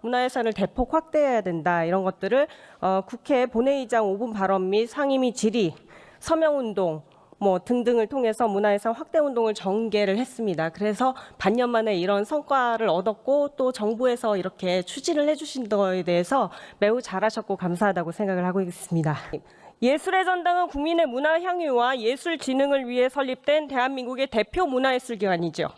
문화예산을 대폭 확대해야 된다 이런 것들을 어, 국회 본회의장 5분 발언 및 상임위 질의, 서명운동 뭐 등등을 통해서 문화예산 확대 운동을 전개를 했습니다. 그래서 반년 만에 이런 성과를 얻었고 또 정부에서 이렇게 추진을 해주신 거에 대해서 매우 잘하셨고 감사하다고 생각을 하고 있습니다. 예술의 전당은 국민의 문화 향유와 예술 진흥을 위해 설립된 대한민국의 대표 문화예술 기관이죠.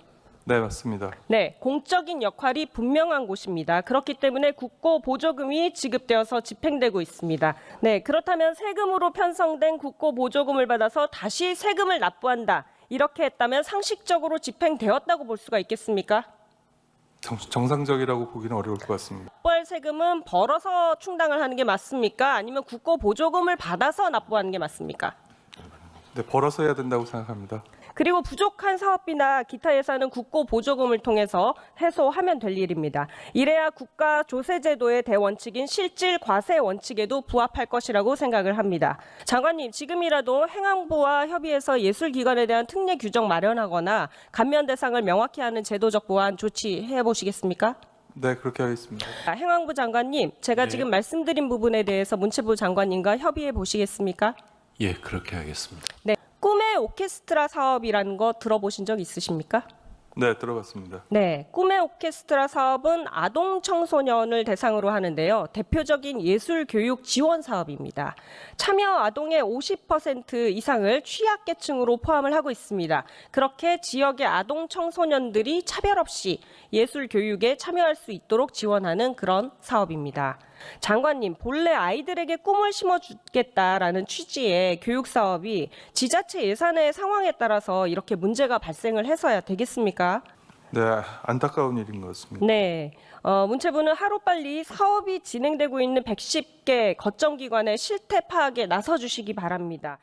네, 맞습니다. 네, 공적인 역할이 분명한 곳입니다. 그렇기 때문에 국고 보조금이 지급되어서 집행되고 있습니다. 네, 그렇다면 세금으로 편성된 국고 보조금을 받아서 다시 세금을 납부한다. 이렇게 했다면 상식적으로 집행되었다고 볼 수가 있겠습니까? 정, 정상적이라고 보기는 어려울 것 같습니다. 납부할 세금은 벌어서 충당을 하는 게 맞습니까? 아니면 국고 보조금을 받아서 납부하는 게 맞습니까? 네, 벌어서 해야 된다고 생각합니다. 그리고 부족한 사업비나 기타 예산은 국고 보조금을 통해서 해소하면 될 일입니다. 이래야 국가 조세 제도의 대원칙인 실질 과세 원칙에도 부합할 것이라고 생각을 합니다. 장관님, 지금이라도 행안부와 협의해서 예술기관에 대한 특례 규정 마련하거나 감면 대상을 명확히 하는 제도적 보완 조치해 보시겠습니까? 네, 그렇게 하겠습니다. 아, 행안부 장관님, 제가 지금 말씀드린 부분에 대해서 문체부 장관님과 협의해 보시겠습니까? 예, 그렇게 하겠습니다. 네. 오케스트라 사업이라는 거 들어보신 적 있으십니까? 네, 들어봤습니다. 네, 꿈의 오케스트라 사업은 아동 청소년을 대상으로 하는데요. 대표적인 예술 교육 지원 사업입니다. 참여 아동의 50% 이상을 취약계층으로 포함을 하고 있습니다. 그렇게 지역의 아동 청소년들이 차별 없이 예술 교육에 참여할 수 있도록 지원하는 그런 사업입니다. 장관님, 본래 아이들에게 꿈을 심어주겠다라는 취지의 교육 사업이 지자체 예산의 상황에 따라서 이렇게 문제가 발생을 해서야 되겠습니까? 네, 안타까운 일인 것 같습니다. 네. 어, 문체부는 하루빨리 사업이 진행되고 있는 110개 거점 기관의 실태 파악에 나서 주시기 바랍니다.